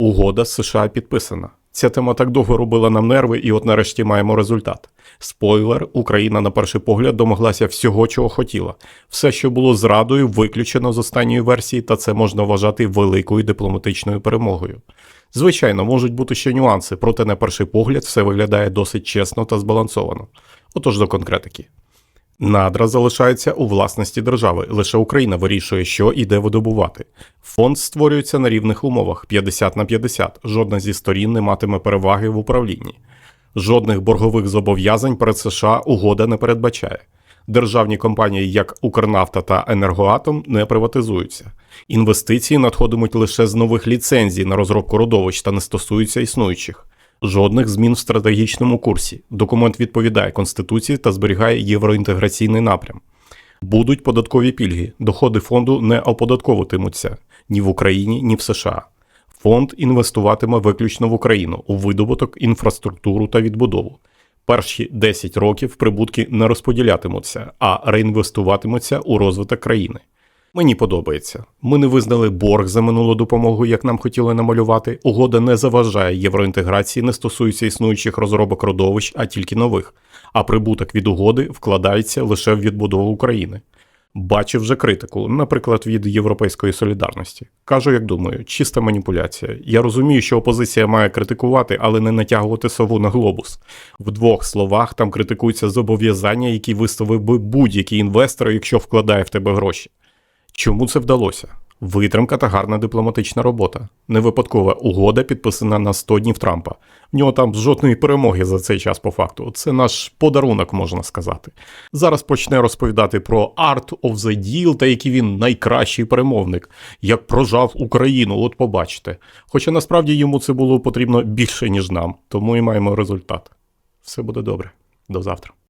Угода з США підписана. Ця тема так довго робила нам нерви, і от нарешті маємо результат. Спойлер, Україна на перший погляд домоглася всього, чого хотіла. Все, що було зрадою, виключено з останньої версії, та це можна вважати великою дипломатичною перемогою. Звичайно, можуть бути ще нюанси, проте на перший погляд все виглядає досить чесно та збалансовано. Отож до конкретики. Надра залишаються у власності держави. Лише Україна вирішує, що і де видобувати. Фонд створюється на рівних умовах 50 на 50. Жодна зі сторін не матиме переваги в управлінні. Жодних боргових зобов'язань перед США угода не передбачає. Державні компанії, як Укрнафта та Енергоатом, не приватизуються. Інвестиції надходимуть лише з нових ліцензій на розробку родовищ та не стосуються існуючих. Жодних змін в стратегічному курсі. Документ відповідає Конституції та зберігає євроінтеграційний напрям. Будуть податкові пільги. Доходи фонду не оподатковуватимуться ні в Україні, ні в США. Фонд інвестуватиме виключно в Україну у видобуток, інфраструктуру та відбудову. Перші 10 років прибутки не розподілятимуться, а реінвестуватимуться у розвиток країни. Мені подобається. Ми не визнали борг за минулу допомогу, як нам хотіли намалювати. Угода не заважає євроінтеграції, не стосується існуючих розробок родовищ, а тільки нових. А прибуток від угоди вкладається лише в відбудову України. Бачив вже критику, наприклад, від Європейської солідарності. Кажу, як думаю, чиста маніпуляція. Я розумію, що опозиція має критикувати, але не натягувати сову на глобус. В двох словах там критикуються зобов'язання, які виставив би будь-який інвестор, якщо вкладає в тебе гроші. Чому це вдалося? Витримка та гарна дипломатична робота. Не випадкова угода підписана на 100 днів Трампа. В нього там жодної перемоги за цей час по факту. Це наш подарунок, можна сказати. Зараз почне розповідати про Art of the Deal та який він найкращий перемовник, як прожав Україну, от побачите. Хоча насправді йому це було потрібно більше, ніж нам, тому і маємо результат. Все буде добре. До завтра.